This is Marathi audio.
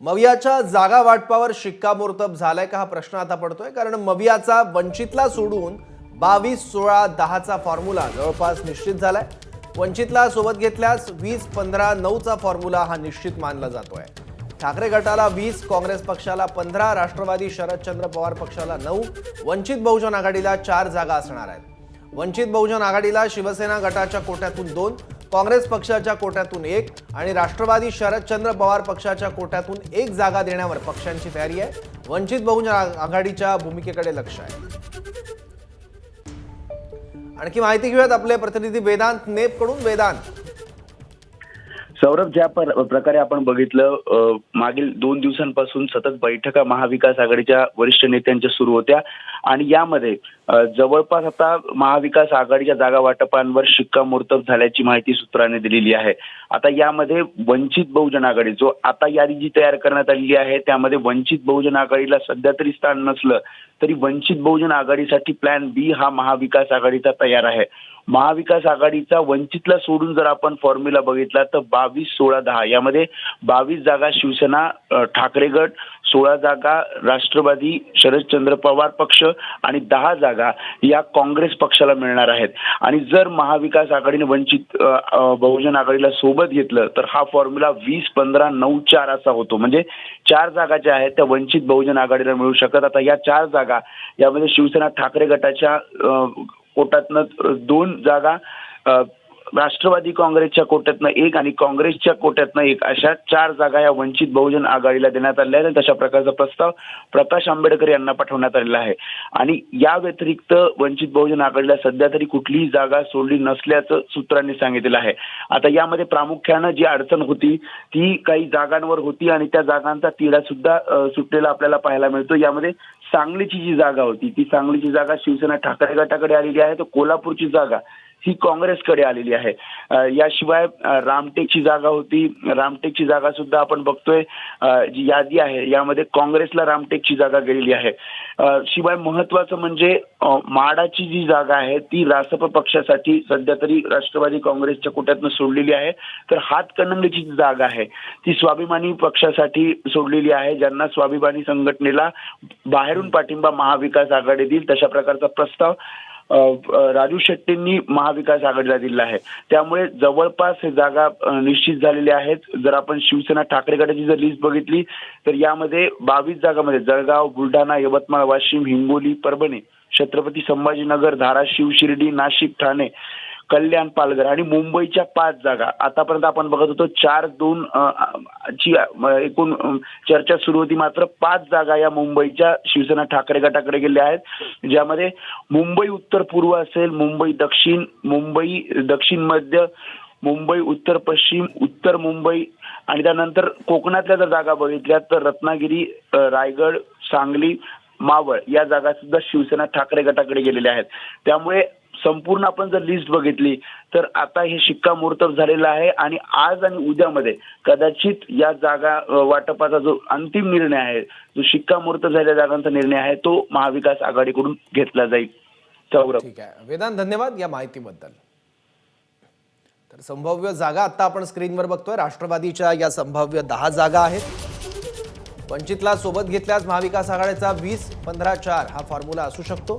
मवियाच्या जागा वाटपावर शिक्कामोर्तब झालाय का हा प्रश्न आता पडतोय? कारण मवियाचा वंचितला सोडून बावीस सोळा दहाचा फॉर्म्युला जवळपास निश्चित झालाय. वंचितला सोबत घेतल्यास वीस पंधरा नऊचा फॉर्म्युला हा निश्चित मानला जातोय. ठाकरे गटाला वीस काँग्रेस पक्षाला पंधरा राष्ट्रवादी शरदचंद्र पवार पक्षाला नऊ वंचित बहुजन आघाडीला चार जागा असणार आहेत. वंचित बहुजन आघाडीला शिवसेना गटाच्या कोट्यातून दोन काँग्रेस पक्षाच्या कोट्यातून एक आणि राष्ट्रवादी शरदचंद्र पवार पक्षाच्या कोट्यातून एक जागा देण्यावर पक्षांची तयारी आहे. वंचित बहुजन आघाडीच्या भूमिकेकडे लक्ष आहे. आणखी माहिती घेऊयात आपले प्रतिनिधी वेदांत नेपकडून. वेदांत सौरभ ज्या पर- प्रकारे आपण बघितलं मागील दोन दिवसांपासून सतत बैठका महाविकास आघाडीच्या वरिष्ठ नेत्यांच्या सुरू होत्या आणि यामध्ये जवळपास आता महाविकास आघाडीच्या जागा वाटपांवर शिक्कामोर्तब झाल्याची माहिती सूत्रांनी दिलेली आहे. आता यामध्ये वंचित बहुजन आघाडी जो आता यादी जी तयार करण्यात आलेली आहे त्यामध्ये वंचित बहुजन आघाडीला सध्या तरी स्थान नसलं तरी वंचित बहुजन आघाडीसाठी प्लॅन बी हा महाविकास आघाडीचा तयार आहे. महाविकास आघाडीचा वंचितला सोडून जर आपण फॉर्म्युला बघितला तर बावीस सोळा दहा यामध्ये बावीस जागा शिवसेना ठाकरे गट सोळा जागा राष्ट्रवादी शरदचंद्र पवार पक्ष आणि दहा जागा या काँग्रेस पक्षाला मिळणार आहेत. आणि जर महाविकास आघाडीने वंचित बहुजन आघाडीला सोबत घेतलं तर हा फॉर्म्युला वीस पंधरा नऊ चार असा होतो. म्हणजे चार जागा ज्या आहेत त्या वंचित बहुजन आघाडीला मिळू शकत. आता या चार जागा यामध्ये शिवसेना ठाकरे गटाच्या अ, दोन जागा राष्ट्रवादी काँग्रेसच्या कोट्यातनं एक आणि काँग्रेसच्या कोट्यातनं एक अशा चार जागा या वंचित बहुजन आघाडीला देण्यात आल्या आहेत. तशा प्रकारचा प्रस्ताव प्रकाश आंबेडकर यांना पाठवण्यात आलेला आहे. आणि या व्यतिरिक्त वंचित बहुजन आघाडीला सध्या तरी कुठलीही जागा सोडली नसल्याचं सूत्रांनी सांगितलेलं आहे. आता यामध्ये प्रामुख्यानं जी अडचण होती ती काही जागांवर होती आणि त्या जागांचा तिढा सुद्धा सुटलेला आपल्याला पाहायला मिळतो. यामध्ये सांगलीची जी जागा होती ती सांगलीची जागा शिवसेना ठाकरे गटाकडे आलेली आहे. तर कोल्हापूरची जागा ही काँग्रेसकडे आलेली आहे. याशिवाय रामटेकची जागा होती. रामटेकची जागा सुद्धा आपण बघतोय. जी यादी आहे यामध्ये काँग्रेसला रामटेकची जागा गेलेली आहे. शिवाय महत्वाचं म्हणजे माडाची जी जागा आहे ती रासप पक्षासाठी सध्या तरी राष्ट्रवादी काँग्रेसच्या कोट्यातनं सोडलेली आहे. तर हातकणंगलेची जी जागा आहे ती स्वाभिमानी पक्षासाठी सोडलेली आहे ज्यांना स्वाभिमानी संघटनेला बाहेरून पाठिंबा महाविकास आघाडी देईल तशा प्रकारचा प्रस्ताव राजू शेट्टींनी महाविकास आघाडीला दिला आहे. त्यामुळे जवळपास हे जागा निश्चित झालेल्या आहेत. जर आपण शिवसेना ठाकरे गटाची जर लिस्ट बघितली तर यामध्ये बावीस जागामध्ये जळगाव बुलढाणा यवतमाळ वाशिम हिंगोली परभणी छत्रपती संभाजीनगर धाराशिव शिर्डी नाशिक ठाणे कल्याण पालघर आणि मुंबईच्या पाच जागा. आतापर्यंत आपण बघत होतो चार दोन ची एकूण चर्चा सुरू होती. मात्र पाच जागा या मुंबईच्या शिवसेना ठाकरे गटाकडे गेल्या आहेत ज्यामध्ये मुंबई उत्तर पूर्व असेल मुंबई दक्षिण मुंबई दक्षिण मध्य मुंबई उत्तर पश्चिम उत्तर मुंबई आणि त्यानंतर कोकणातल्या जर जागा बघितल्या तर रत्नागिरी रायगड सांगली मावळ या जागा सुद्धा शिवसेना ठाकरे गटाकडे गेलेल्या आहेत. त्यामुळे संपूर्ण आपण जर लिस्ट बघितली तर आता हे शिक्कामोर्तब झालेलं आहे आणि आज आणि उद्यामध्ये कदाचित या जागा वाटपाचा जो अंतिम निर्णय आहे जो शिक्कामोर्तब झालेल्या जागांचा निर्णय आहे तो महाविकास आघाडीकडून घेतला जाईल. सौरभ ठीक आहे. वेदांत धन्यवाद या माहितीबद्दल. तर संभाव्य जागा आता आपण स्क्रीनवर बघतोय. राष्ट्रवादीच्या या संभाव्य दहा जागा आहेत. वंचितला सोबत घेतल्यास महाविकास आघाडीचा वीस पंधरा चार हा फॉर्म्युला असू शकतो.